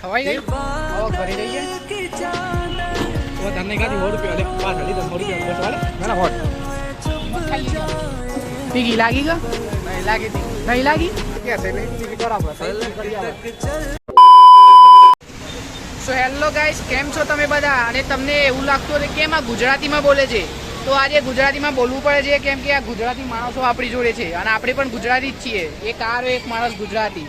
ખવાઈ ગઈ હવે રહી છે તો તને કાઢી સો રૂપિયા લે પાછળ તો સો રૂપિયા બસ વાલે ના હોટ પીગી લાગી ગયો? નહીં લાગી નહીં લાગી? કે છે નહીં? પીગી બરાબર. સો હેલો ગાઈસ કેમ છો તમે બધા? અને તમને એવું લાગતું હતું કેમ આ ગુજરાતીમાં બોલે છે. તો આજે ગુજરાતીમાં બોલવું પડે છે કેમ કે આ ગુજરાતી માણસો આપણી જોડે છે. અને આપણે પણ ગુજરાતી જ છીએ. એક આરો એક માણસ ગુજરાતી.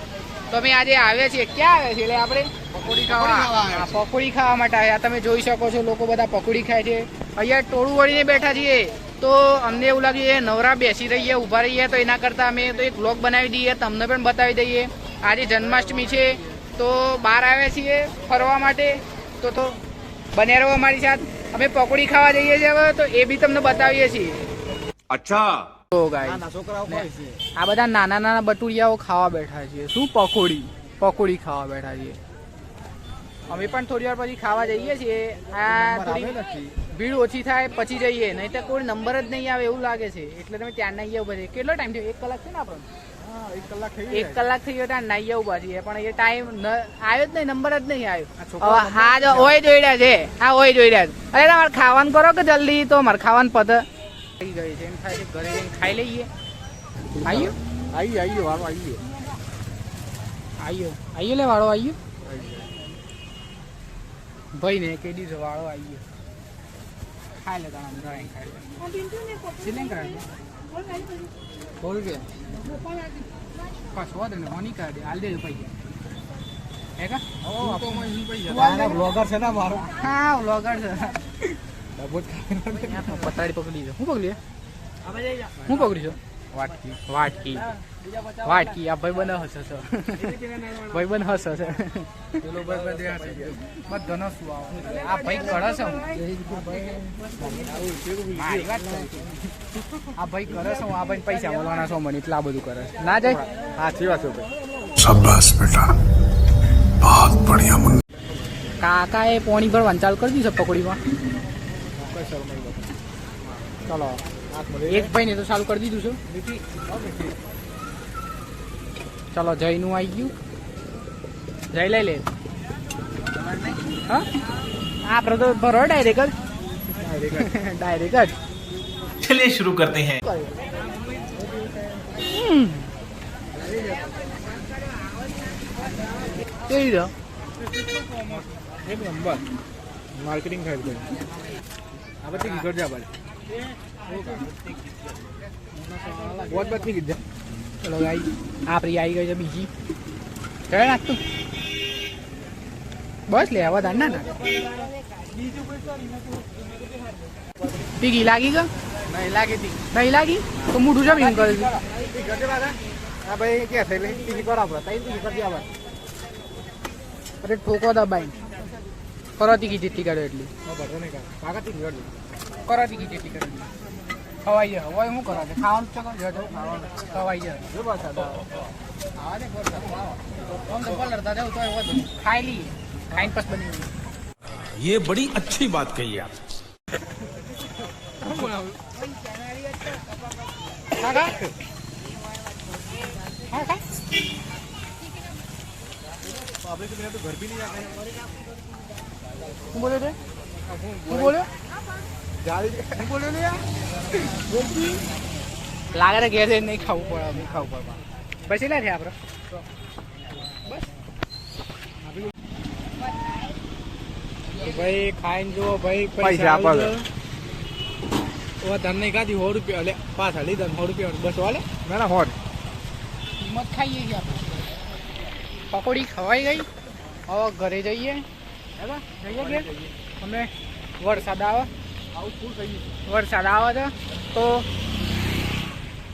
તો અમે આજે આવ્યા છીએ. ક્યાં આવ્યા છે એટલે આપણે. પકોડી ખાવા પકોડી ખાવા માટે આવ્યા. તમે જોઈ શકો છો લોકો બધા પકોડી ખાય છે. અહીંયા ટોળું વળીને બેઠા છીએ. તો અમને એવું લાગ્યું એ નવરા બેસી રહીએ ઊભા રહીએ તો એના કરતાં અમે તો એક બ્લોગ બનાવી દઈએ તમને પણ બતાવી દઈએ. આજે જન્માષ્ટમી છે. તો બહાર આવ્યા છીએ ફરવા માટે. તો તો બને રહો અમારી સાથે. અમે પકોડી ખાવા જઈએ છીએ હવે તો એ બી તમને બતાવીએ છીએ. અચ્છા. તો આ બધા નાના નાના બટુરિયાઓ ખાવા બેઠા છે શું પકોડી? પકોડી ખાવા બેઠા છે અમે પણ થોડી વાર પછી ખાવા જઈએ છીએ. આ થોડી ભીડ ઓછી થાય પછી જઈએ. નહીં તો કોઈ નંબર જ નહીં આવે એવું લાગે છે. એટલે તમે ત્યાં નહીં ઊભા છે કેટલો ટાઈમ થયો? એક કલાક છે ને આપણને એક કલાક થઈ ગયો ત્યાં નાઈ ઊભા છીએ પણ એ ટાઈમ આવ્યો જ નહીં નંબર જ નહીં આવ્યો. હા હોય ઓય જોઈ રહ્યા છે. હા ઓય જોઈ રહ્યા છે. અરે તમારે ખાવાનું કરો કે જલ્દી? તો મારે ખાવાનું પત. થઈ ગઈ છે. એમ થાય છે ઘરે જઈને ખાઈ લઈએ. આવ્યો આવી આવ્યો વાળો આવી આવ્યો આવ્યો લે વાળો આવ્યો ભાઈ ને કે દીધો વાળો આવ્યો ખાઈ લે તારા ડ્રોઈંગ ખાઈ સિલિંગ કરાવી બોલ કે. કશો વાંધો નહીં હોની કરી દે. હાલ દેજો પૈસા. હે કા? નાના બ્લોગર છે ને મારો. હા વ્લોગર છે. હું પકડી હું છું વાટકી વાટકી આ ભાઈ બને હશે ભાઈ બને હશે હશે આ ભાઈ કરે છે આ ભાઈ કરે છે આ ભાઈ પૈસા મળવાના છો મને એટલા બધું કરે છે ના જાય સાચી વાત છે ભાઈ શાબાશ બેટા. બહુત બઢિયા મન કાકાએ પાણી પર વંચાલ કરી દીધો પકડીમાં. ચલો હાથ મળે. એક ભાઈ ને તો ચાલુ કરી દીધું છે મીઠી? હા, મીઠી. ચલો જયનું આવી ગયું જય લઈ લે હા આપણે તો ભરો ડાયરેક્ટ જ ડાયરેક્ટ જ चलिए शुरू करते हैं હમ. કેવી છે એક નંબર માર્કેટિંગ થાય છે કીધા. ચલો ગાઈ આપણી આવી ગઈ છે બીજી. કયો નાખતું બસ લે આવા દાંડા ના પીગી લાગી ગયો? નહીં લાગી હતી. નહીં લાગી? તો મોઢું જમ એમ કરે છે. આ ભાઈ ક્યાં થઈ લઈ ટીકી બરાબર તઈ ટીકી કરી આવા અરે ઠોકો દબાઈ. કરો તીકી જેટલી કર્યો એટલી બરાબર નહીં કાકા કાકા ટીકી કરી કરો તીકી જેટલી કર્યો ખવાઈ જાય હવે શું કરવા છે ખાવાનું છે કરો જો ખાવાનું ખવાઈ જાય જો બસ આ આવા દે બોલ આમ તો પલળતા જવું તોય વધુ ખાઈ લઈએ ખાઈને પછી બની ગયું. ये बड़ी अच्छी बात कही आप ખા ખા ખા ખા આપણે તો શું બોલે શું બોલે? શું બોલે લે લાગે ઘેર જઈને નહીં ખાવું પડે નહીં ખાવું પડે. પછી લે છે આપણે ભાઈ ખાઈને જુઓ ભાઈ પૈસા આપો ઓ કાઢી સો રૂપિયા લે પાછા લીધા સો રૂપિયા બસ હાલે ના ના હોટ કિંમત ખાઈએ આપણે. પકોડી ખવાઈ ગઈ. હવે ઘરે જઈએ. બરાબર? જઈએ અમે વરસાદ આવે. આવું ફૂલ થઈ ગયું વરસાદ આવે છે તો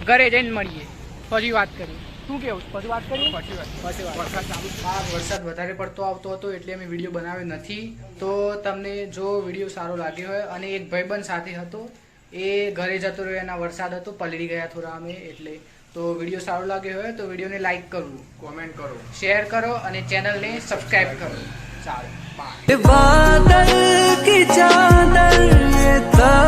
ઘરે જઈને મળીએ. પછી વાત કરીએ. શું કેવું? પછી વાત કરીએ? પછી વાત. પછી વરસાદ ચાલુ હા વરસાદ વધારે પડતો આવતો હતો એટલે અમે વીડિયો બનાવ્યો નથી. તો તમને જો વીડિયો સારો લાગ્યો હોય અને એક ભાઈબંધ સાથે હતો એ ઘરે જતો રહ્યો એના વરસાદ હતો પલળી ગયા થોડા અમે એટલે. તો વીડિયો સારો લાગ્યો હોય તો વિડીયોને લાઈક કરવું. કોમેન્ટ કરો. શેર કરો અને ચેનલને સબસ્ક્રાઈબ કરો. ચાલો. બાય बादल की चादर ये तारों